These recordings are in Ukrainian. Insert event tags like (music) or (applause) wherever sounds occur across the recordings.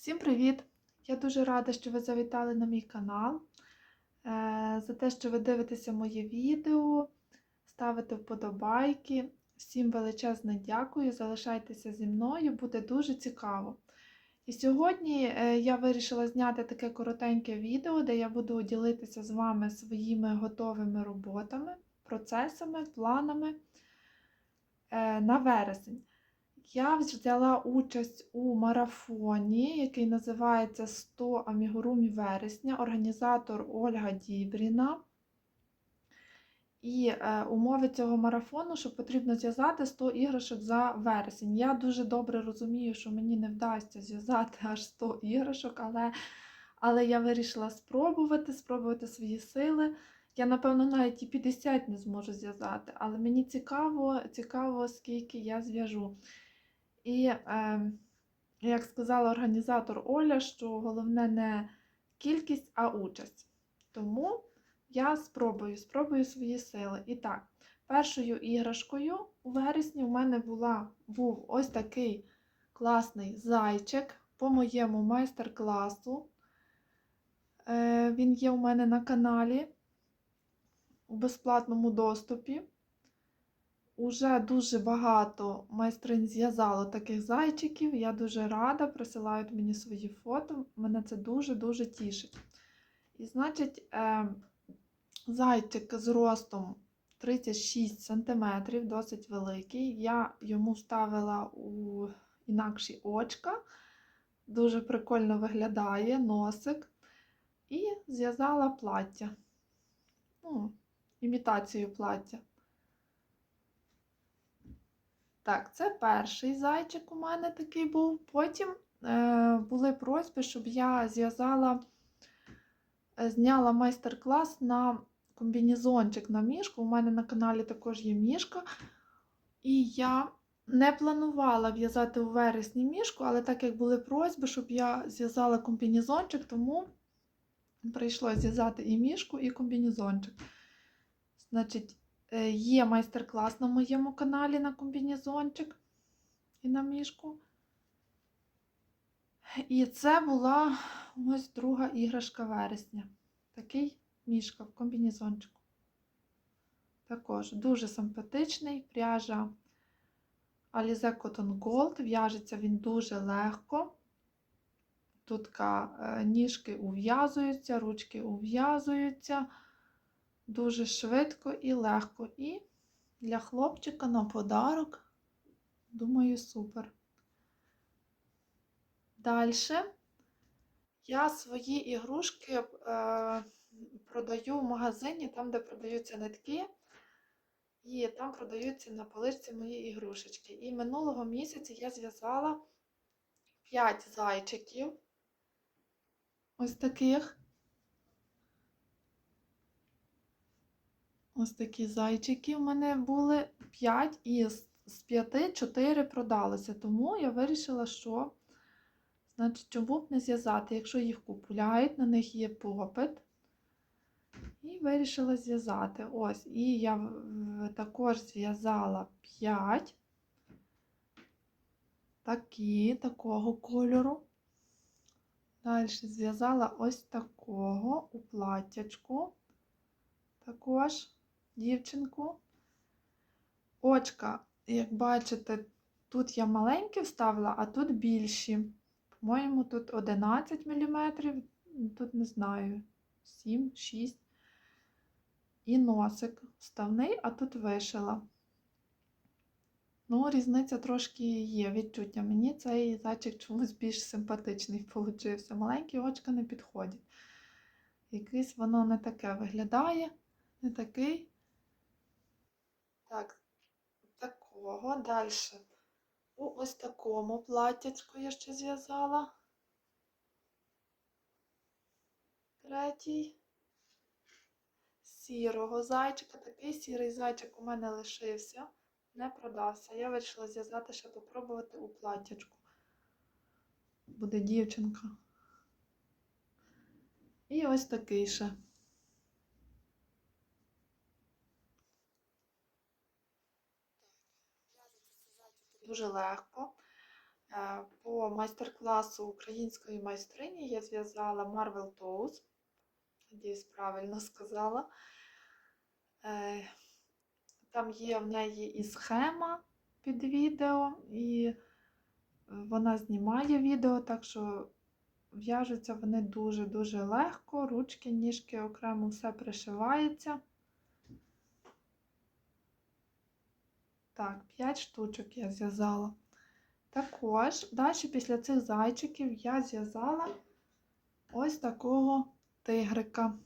Всім привіт! Я дуже рада, що ви завітали на мій канал, е, за те, що ви дивитеся моє відео, ставите вподобайки. Всім величезне дякую, залишайтеся зі мною, буде дуже цікаво. І сьогодні е, я вирішила зняти таке коротеньке відео, де я буду ділитися з вами своїми готовими роботами, процесами, планами е, на вересень. Я взяла участь у марафоні, який називається 100 амігурумі вересня, організатор Ольга Дібріна. І е, умови цього марафону, що потрібно зв'язати 100 іграшок за вересень. Я дуже добре розумію, що мені не вдасться зв'язати аж 100 іграшок, але, але я вирішила спробувати, спробувати свої сили. Я, напевно, навіть і 50 не зможу зв'язати, але мені цікаво, цікаво, скільки я зв'яжу. І, е, як сказала організатор Оля, що головне не кількість, а участь. Тому я спробую, спробую свої сили. І так, першою іграшкою у вересні у мене була, був ось такий класний зайчик по моєму майстер-класу. Е, Він є у мене на каналі у безплатному доступі. Уже дуже багато майстринь зв'язало таких зайчиків. Я дуже рада, присилають мені свої фото. Мене це дуже-дуже тішить. І, значить, е, зайчик з ростом 36 см, досить великий. Я йому ставила у інакші очка. Дуже прикольно виглядає носик. І зв'язала плаття. Ну, імітацію плаття. Так, це перший зайчик у мене такий був. Потім е, були просьби, щоб я зв'язала, е, зняла майстер-клас на комбінезончик на мішку. У мене на каналі також є мішка. І я не планувала в'язати у вересні мішку, але так як були просьби, щоб я зв'язала комбінезончик, тому прийшлося зв'язати і мішку, і комбінезончик. Значить, Є майстер-клас на моєму каналі на комбінезончик і на мішку. І це була ось друга іграшка вересня. Такий мішка в комбінезончику. Також дуже симпатичний пряжа Alize Cotton Gold. В'яжеться він дуже легко. Тут е, ніжки ув'язуються, ручки ув'язуються дуже швидко і легко. І для хлопчика на подарок, думаю, супер. Далі я свої ігрушки е, продаю в магазині, там, де продаються нитки, і там продаються на поличці мої ігрушечки. І минулого місяця я зв'язала 5 зайчиків. Ось таких. Ось такі зайчики в мене були 5 і з 5 4 продалися. Тому я вирішила, що, значить, чому б не зв'язати, якщо їх купують, на них є попит. І вирішила зв'язати. Ось, і я також зв'язала 5 такі, такого кольору. Далі зв'язала ось такого у платтячку. Також дівчинку. Очка, як бачите, тут я маленькі вставила, а тут більші. По-моєму, тут 11 мм, тут не знаю, 7, 6. І носик вставний, а тут вишила. Ну, різниця трошки є відчуття. Мені цей зайчик чомусь більш симпатичний получився. Маленькі очка не підходять. Якийсь воно не таке виглядає, не такий. Так, такого. Далі. У ось такому платтячку я ще зв'язала. Третій. Сірого зайчика. Такий сірий зайчик у мене лишився, не продався. Я вирішила зв'язати, ще попробувати у платтячку. Буде дівчинка. І ось такий ще. Дуже легко. Е, По майстер-класу української майстрині я зв'язала Marvel Toes. Надіюсь, правильно сказала. Е, Там є в неї і схема під відео, і вона знімає відео, так що в'яжуться вони дуже-дуже легко, ручки, ніжки окремо все пришивається. Так, 5 штучок я зв'язала. Також далі після цих зайчиків я зв'язала ось такого тигрика.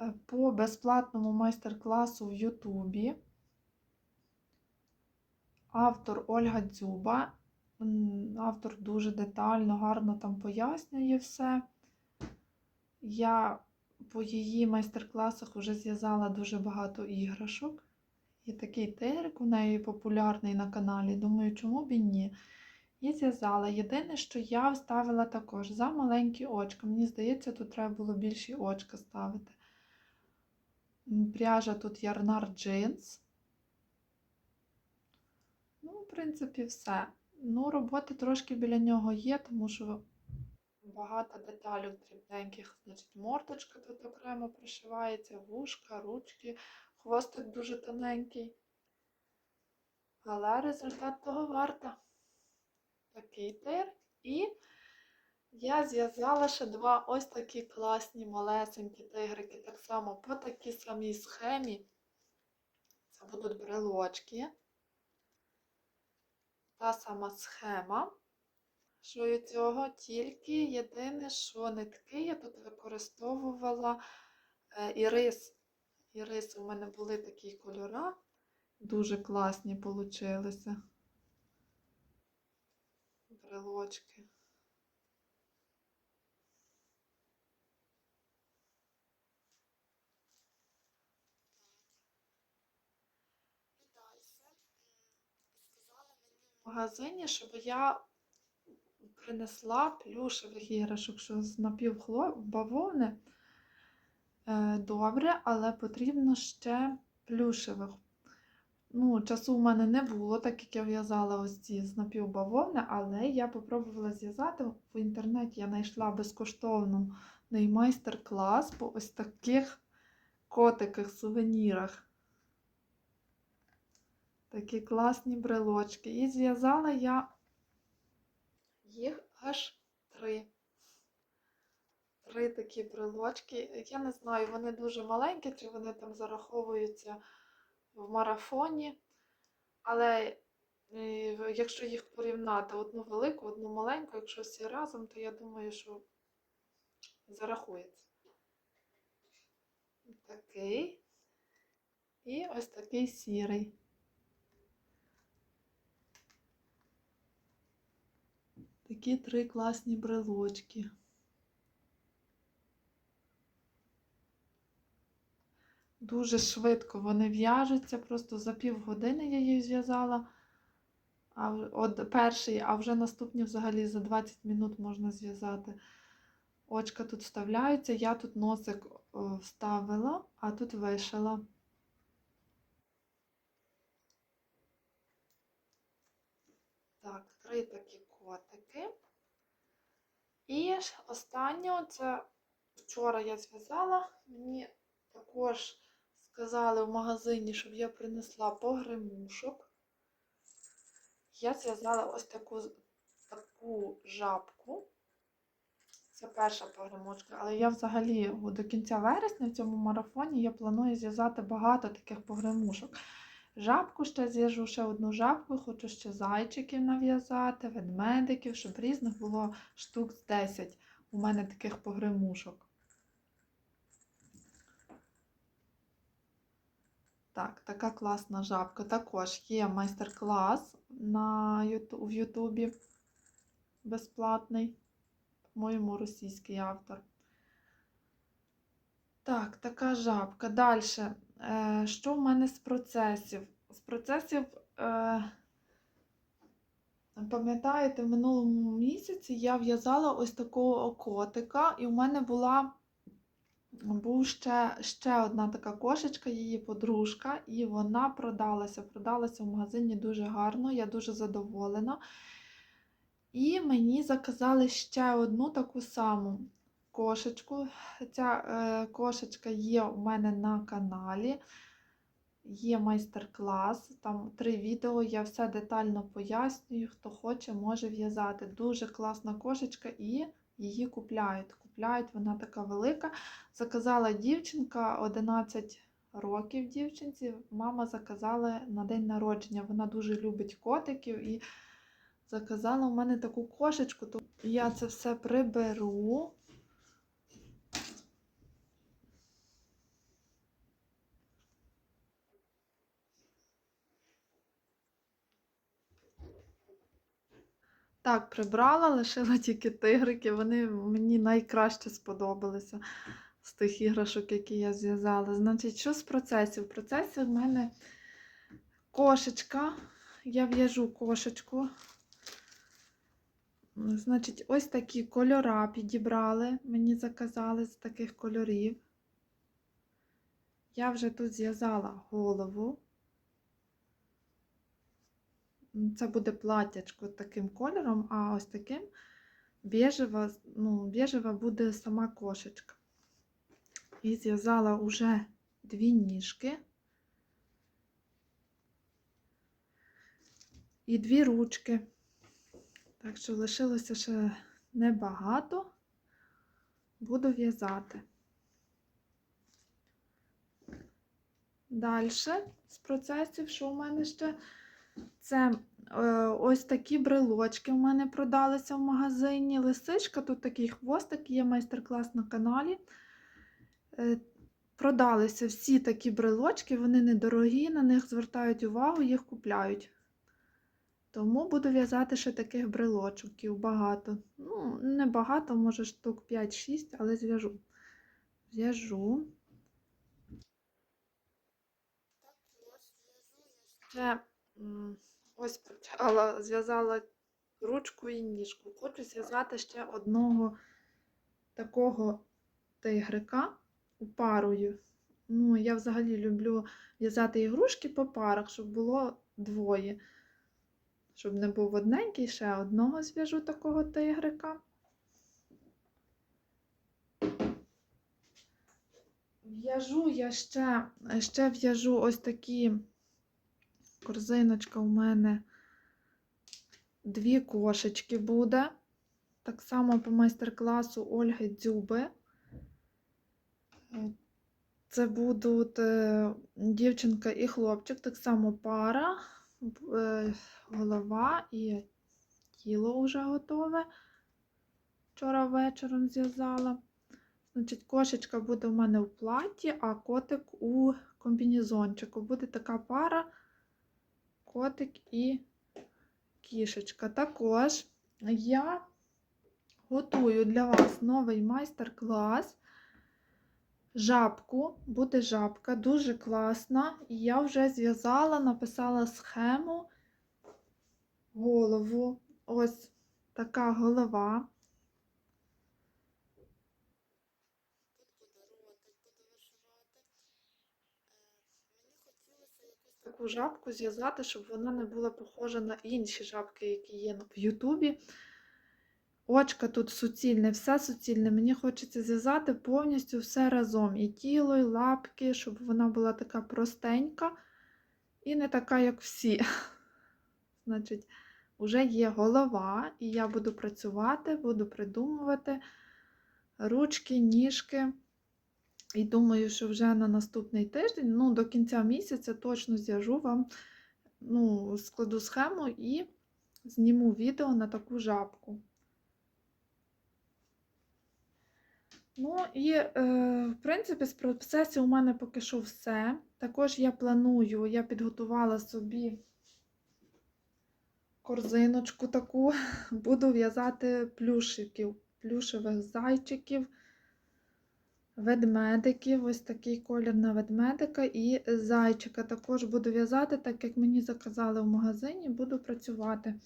Е, По безплатному майстер-класу в Ютубі. Автор Ольга Дзюба. Автор дуже детально, гарно там пояснює все. Я по її майстер-класах вже зв'язала дуже багато іграшок. І такий тигрик у неї популярний на каналі. Думаю, чому б і ні. І зв'язала. Єдине, що я вставила також за маленькі очка. Мені здається, тут треба було більші очка ставити. Пряжа тут Ярнар Джинс. Ну, в принципі, все. Ну, роботи трошки біля нього є, тому що багато деталей дрібненьких. Значить, мордочка тут окремо пришивається, вушка, ручки, хвостик дуже тоненький. Але результат того варта. Такий тир. І я зв'язала ще два ось такі класні малесенькі тигрики. Так само по такій самій схемі. Це будуть брелочки. Та сама схема. Що і цього, тільки єдине, що нитки я тут використовувала е, ірис. Ірис у мене були такі кольора. Дуже класні получилися. Брелочки. В магазині, щоб я принесла плюшевих іграшок, що з напівбавовни. Е, Добре, але потрібно ще плюшевих. Ну, часу в мене не було, так як я в'язала ось ці з напівбавовни, але я попробувала зв'язати. В інтернеті я знайшла безкоштовний майстер-клас по ось таких котиках, сувенірах. Такі класні брелочки. І зв'язала я їх аж три. Три такі брелочки. Я не знаю, вони дуже маленькі, чи вони там зараховуються в марафоні. Але е, якщо їх порівняти одну велику, одну маленьку, якщо всі разом, то я думаю, що зарахується. Такий. І ось такий сірий. Такі три класні брелочки. Дуже швидко вони в'яжуться, просто за півгодини я їх зв'язала. А от перший, а вже наступні взагалі за 20 минут можна зв'язати. Очка тут вставляються, я тут носик вставила, а тут вишила. Так, три такі котики. І ж останнє, це вчора я зв'язала. Мені також сказали в магазині, щоб я принесла погремушок. Я зв'язала ось таку, таку жабку. Це перша погремушка, але я взагалі до кінця вересня в цьому марафоні я планую зв'язати багато таких погремушок. Жабку ще зв'яжу ще одну жабку, хочу ще зайчиків нав'язати, ведмедиків, щоб різних було штук з 10 у мене таких погремушок. Так, така класна жабка. Також є майстер-клас на Юту- в Ютубі безплатний. По-моєму, російський автор. Так, така жабка. Далі. Е, що в мене з процесів? З процесів, е, пам'ятаєте, в минулому місяці я в'язала ось такого котика, і в мене була був ще, ще одна така кошечка, її подружка, і вона продалася. Продалася в магазині дуже гарно, я дуже задоволена. І мені заказали ще одну таку саму кошечку. Ця е, кошечка є у мене на каналі. Є майстер-клас, там три відео, я все детально пояснюю. Хто хоче, може в'язати. Дуже класна кошечка і її купляють. Купляють, вона така велика. Заказала дівчинка 11 років дівчинці. Мама заказала на день народження. Вона дуже любить котиків і заказала у мене таку кошечку. Я це все приберу. Так, прибрала, лишила тільки тигрики. Вони мені найкраще сподобалися з тих іграшок, які я зв'язала. Значить, що з процесів? В процесі в мене кошечка. Я в'яжу кошечку. Значить, ось такі кольора підібрали. Мені заказали з таких кольорів. Я вже тут зв'язала голову. Це буде платтячко таким кольором, а ось таким біжева, ну, біжева буде сама кошечка. І зв'язала вже дві ніжки і дві ручки. Так що лишилося ще небагато, буду в'язати. Далі з процесів, що у мене ще це е, ось такі брелочки в мене продалися в магазині. Лисичка, тут такий хвостик, є майстер-клас на каналі. Е, продалися всі такі брелочки, вони недорогі, на них звертають увагу, їх купляють. Тому буду в'язати ще таких брелочків багато. Ну, не багато, може штук 5-6, але зв'яжу. Зв'яжу. Ще ось почала, зв'язала ручку і ніжку. Хочу зв'язати ще одного такого тигрика парою. Ну, я взагалі люблю в'язати ігрушки по парах, щоб було двоє. Щоб не був одненький, ще одного зв'яжу такого тигрика. В'яжу я ще, ще в'яжу ось такі корзиночка у мене дві кошечки буде. Так само по майстер-класу Ольги Дзюби. Це будуть е, дівчинка і хлопчик, так само пара, е, голова і тіло вже готове. Вчора вечором зв'язала. Значить, кошечка буде у мене в платі, а котик у комбінезончику. Буде така пара, котик і кішечка. Також я готую для вас новий майстер-клас. Жабку, буде жабка, дуже класна. І я вже зв'язала, написала схему, голову. Ось така голова. Таку жабку зв'язати, щоб вона не була похожа на інші жабки, які є в Ютубі. Очка тут суцільне, все суцільне. Мені хочеться зв'язати повністю все разом. І тіло, і лапки, щоб вона була така простенька і не така, як всі. (laughs) Значить, вже є голова, і я буду працювати, буду придумувати ручки, ніжки. І думаю, що вже на наступний тиждень, ну, до кінця місяця точно зв'яжу вам, ну, складу схему і зніму відео на таку жабку. Ну і, е, в принципі, з процесів у мене поки що все. Також я планую, я підготувала собі корзиночку таку, (laughs) буду в'язати плюшиків, плюшевих зайчиків, ведмедиків, ось такий колір на ведмедика і зайчика. Також буду в'язати, так як мені заказали в магазині, буду працювати.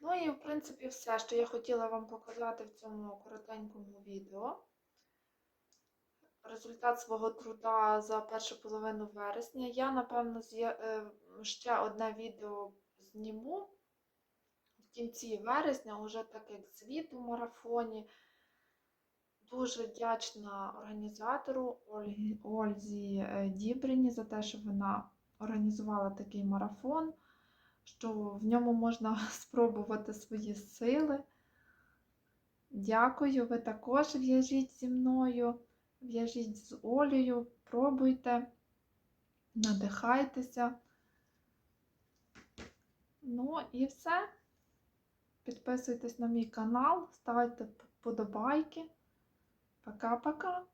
Ну і, в принципі, все, що я хотіла вам показати в цьому коротенькому відео. результат свого труда за першу половину вересня. Я, напевно, е, ще одне відео зніму в кінці вересня, уже так як звіт у марафоні. Дуже вдячна організатору Ользі е, Дібрині за те, що вона організувала такий марафон, що в ньому можна (laughs) спробувати свої сили. Дякую, ви також в'яжіть зі мною, в'яжіть з Олею, пробуйте, надихайтеся. Ну і все. Підписуйтесь на мій канал, ставте вподобайки. Пока-пока.